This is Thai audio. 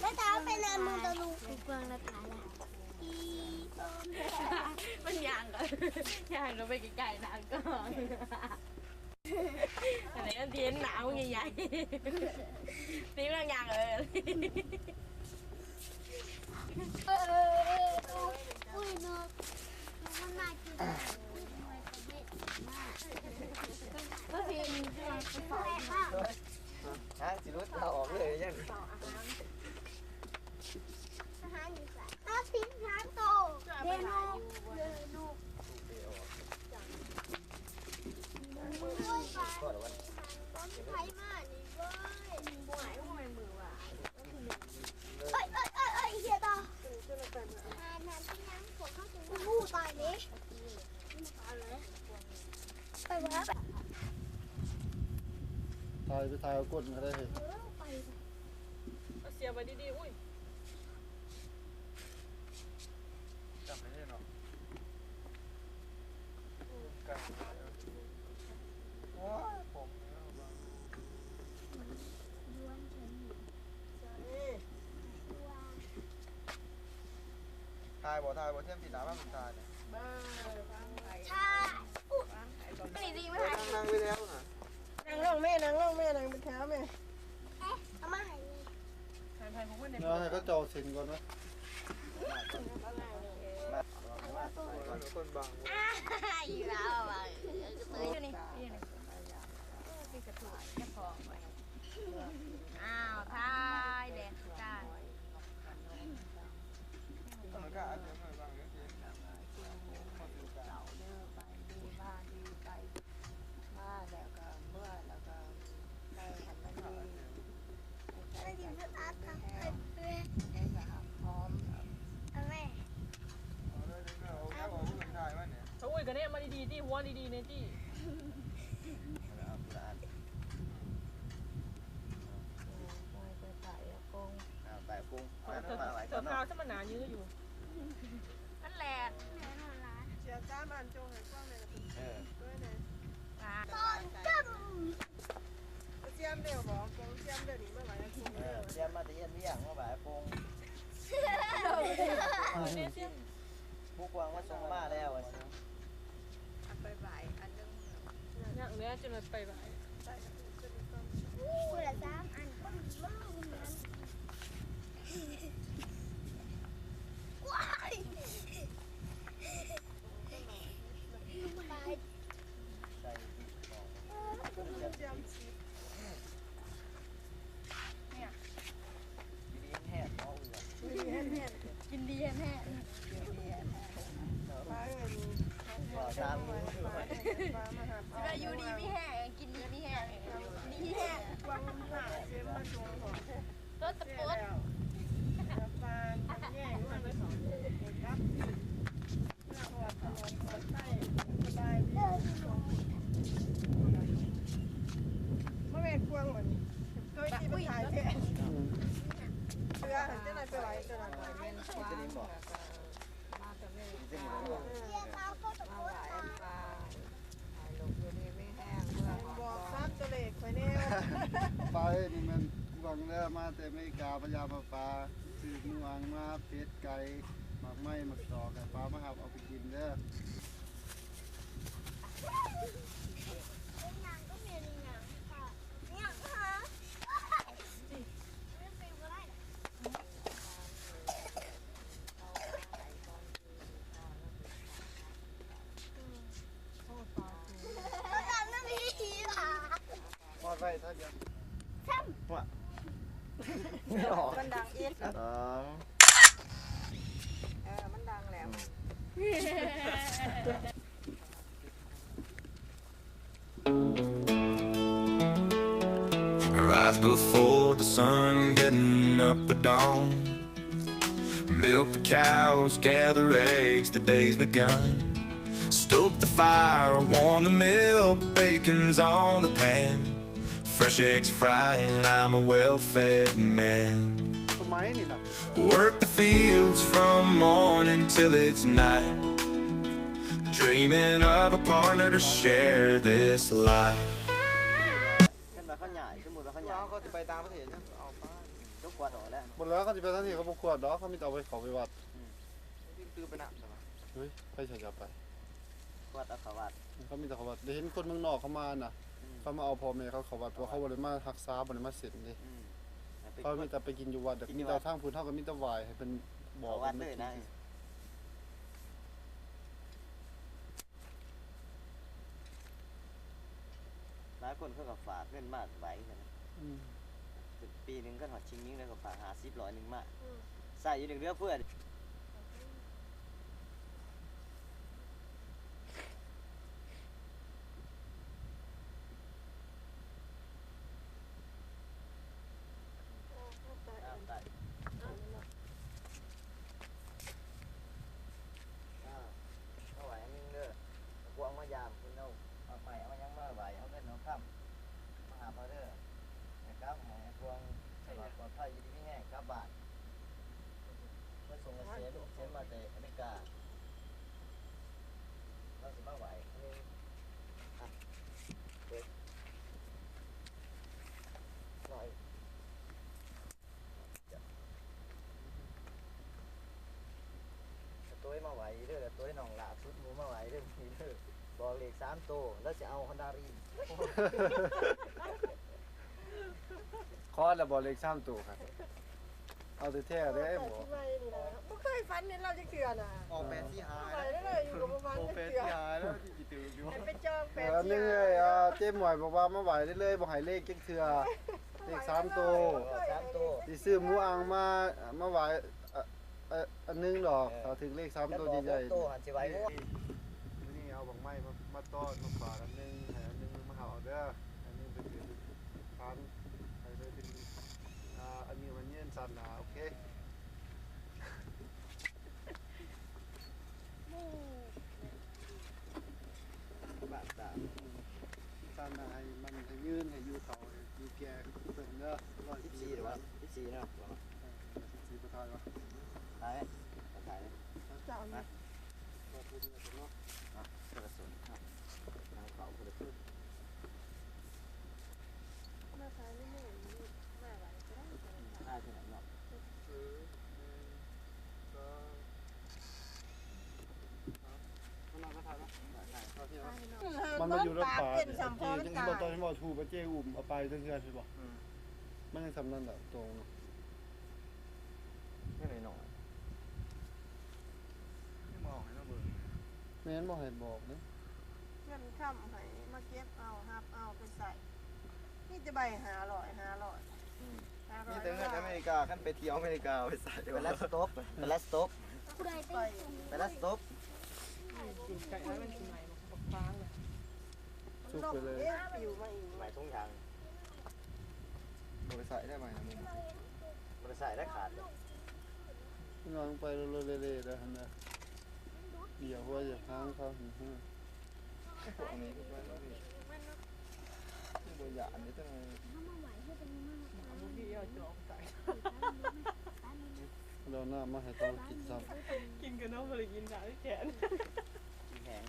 แล้วตาไปนานมือตะลุกกวางละตาละอีต้นมันยางก็ยางก็ไปไกลๆนางก่อนอะไรก็เทียนหนาวใหญ่ๆนี่มันยางเลยเอออุ้ยนาะมันน่ากิน ก็เทียนฮะสิรุดเอาออกเลยยังอาหารอส่เอาสินค้าโตเดนูเดนูก็เดี๋ยววันต้นไผ่มานี่เว้ยบ่ายบ่ายมือว่ะเอ้ยเอ้ยเอ้ยเอ้ยเฮียต่อทานทานที่ยังผลเข้าถึงหูตายนี้ไปวะายไปถ่ายเอาก้นก็ได้เห็นไปเสียไปดีๆ อุ้ยจำไม่ได้เนาะโอ้ยผมย้วนฉันทายบ่ทายบ่เทียมสีน้ำมันทายเนี่ย ใช่ นี่ดีไหม นั่งนั่งไปแล้วนะ นางลงแม่นางลงแม่นางเป็นแถวแม่ เอ๊ะเอามาให้ ทายไผ่ของคนเด็ก เดี๋ยว ชิมก่อนไหมาคนบางอีกแล้วว่ะเตยอยู่นี่นี่นี่พี่กระถูกแค่พอไว้อ้าวทายเด็ดจ้า ต้องกล้าเดี๋ยวค่อยบางเดี๋ยวที ได้ยินสตาร์ทค่ะเอ้ยเอ้ยเอาแม่ เอาเลยเดี๋ยวเอาแค่บอกผู้เป็นทายมันเนี่ย เขาอุ้ย กันเนี่ยมาดีๆที่หัวดีๆเนี่ยที่แต่กุ้งเธอเธอข้าวสมนายื้ออยู่นั่นแหละแน่นอนละเสียจ้าบ้านจงให้กว้างเลยเออด้วยนะอ่าตอนจเจียมเดียวบอกกองเจียมเดียวนี้เมื่อไหร่จะคุ้มเอเด้ออเตรียมมาเตรียมเลี้ยงมาบ่ายกุ้งเนี่ยเจียมผู้กวางมาส่งมาแล้วอะไปบ่ายอันนึงอย่างเนี้ยจะมาไปบ่ายำอู้ละสามอันก็มีมากเหมือนกันว้ายตายใส่ของเจียมชีดีแห้งเอาอยู่กินดีแน่ปลาเงินว่าตามนี้คือปลาปลามาหาปลาๆอยู่ดีไม่แห้งกินดีไม่แห้งดีแห้งวางหาเจียมมาจงหัวตัวตะแย่ปุดแล้วปลาแย่ด้วยไปสองครับแล้วก็ถนนเปิดไส้สบายดีไม่เป็นพวงเหมือนเคยที่ไปถ่ายแค่เรือหันเจ้าไหนไปไหวเจ้าไหนไปเล่น จะดีบอกจะดีบอก เรียกเราก็ตะโกนตาม บอกซับตัวเล็กไปเนี่ย ไปนี่มันหวังแล้วมาแต่ไม่กาพญาปลาปลาซื้อมวางมาเป็ดไก่หมักไม้หมักตอกปลามาหับเอาไปกินเด้อ อก มันดังอีก สอง เออมันดังแล้ว Rise before the sun, getting up at dawn. Milk the cows, gather eggs, the day's begun. Stoke the fire, warm the milk, bacon's on the pan. Fresh eggs frying, I'm a well-fed man. สมัยนี่นะ Work the fields from morning till it's night. Dreaming of a partner to share this life. เห็นไหมเขามุติว่าเขาอเรายากเขาจะไปต่างประเทศเนี่ยเอาไปยกขวดออกแล้วบนแล้วเขาจะไปทั้งที่เขาบุกขวดดอกเขามีแต่เอาไปเขาไปวัดที่ตื้อไปหนักใช่ไหมเฮ้ยไปใช่จะไปขวดเอาเขาวัดเขามีแต่เขาวัดได้เห็นคนเมืองนอกเขามาน่ะเขามาเอาพ่อแม่เขาเขาวัดเพราะเขาบริมารักษาบริมาเสร็จดิอืม ไปเขามีแต่ไปกินอยู่วัดเดี๋ยวมีแต่ทางพื้นเท่ากับมีแต่วายให้เป็นบ่อเขาวัดเลยนะหลายคนเขาก็ฝากเงินมากไว้กันนะอืมปีหนึงก็ถอดชิงนิ้งแล้วก็ฝากหาซิปร้อยหนึ่งมากใส่อยู่หนึ่งเรือเพื่อน เอาได้อ่าเอาไว้อันนึงเด้อพวงมายามคุณเอาเอาไปเอามายังมาไหวเอาเงินเอาค่ำมาหาพอเด้อนะครับหมายพวงสำหรับปลอดภัยอยี่ดีไม่แห้งครับบาทเพื่อส่งเกษตรเซ็น มาแต่อเมริกาเราสิมาไหวอันนี้อะเด็กหน่อยตัวมาไหวเด้อตัวน้องหลาสุดหมูมาไหวเด้อมีเด้อบอกเลขสามตัวแล้วจะเอาฮอนดารีนคอแล้วบ่เล็กซ้ำตัวครับ เอาแต่แท้ได้แต่บ่ที่ไม่นี่นะบ่เคยฝันเห็นเราจะเถื่อน่ะออกแปดที่หายไปแล้วได้เลยอยู่กับประมาณโอจะแปดเถื่อที่หายแล้วที่กี่ตื่นอยู่ให้ไปจองแปเอดอนึงเลยอ่าเจ๊หมวยบอกว่ามาไหวได้เลยบ่ให้เลขจักเทื่อเลขสามตัวสามตัวสิซื้อหมูอังมามาไหวอะอะอันนึงดอกถ้าถึงเลขสามแล้วตัวบอกใหญ่ตัวหันสิไหวงูนี่เอาบักไม้มามาต้อนมาฝากอันนึงให้อันนึงมาเห่าเด้ออันนี้เป็นเป็นทานให้เลยเป็น อ่าอันนี้มันเย็นสั่นหนาโอเคบาทสามสั่นหนาให้มันให้ยืนให้อยู่เต่าให้อยู่แก่เพิ่นเด้อร้อยสิบสี่สี่หรือวะสิบสี่เนาะสี่ประทายวะขายขายเจ้านะก็พูดกันเนาะอะกระสุนครับนางเขาคนละครึ่ง มาขายนี่แม่นี่แม่ไหวก็ได้ ได้ที่ไหนเนาะ เออหนึ่งสองสา มเอามาถ่ายนะเอาที่เอามันมาอยู่รถป่าเป็นสัมพอเจ๊มันยังตาบอกตอนที่บอกถูกไปเจ๊อุ่มเอาไปเรื่อยๆใช่ปะมันยังทำนั่นแหละตรงไม่หน่อยหน่อยไม่มองให้เราเบิ่งแม่นบอกให้บอกนะเงินค่ำให้มาเก็บเอาฮับเอาไปใส่นี่จะใบหาลอยหาลอย หาลมีอยแต่เงินอเมริกาขั้นไปเที่ยวอเมริกาไปใส่ไปแล้วสต็อปไปแล้วสต็อปผู้ใดไปเต้นไปแล้วสต็อปกินไก่แล้วมันกินใหม่บักฟางเลยสุกไปเลยเอ๊ะปิวมาอีกหมายทุ่งยางไปใส่ได้ไหมนะมึงมันใส่ได้ขาดเลยนอนไปเรื่อยๆเลยๆนะนะเดี๋ยวว่าอย่าค้างเขาหือพวกนี้ก็ไปแล้วพี่ที่บนหยาดนี่ตั้งพี่ ยอะจงใจเราหน้ามาให้ต้องกินซ้ำกินกันเนาะมาเลยกินหนาที่แขน แข็ง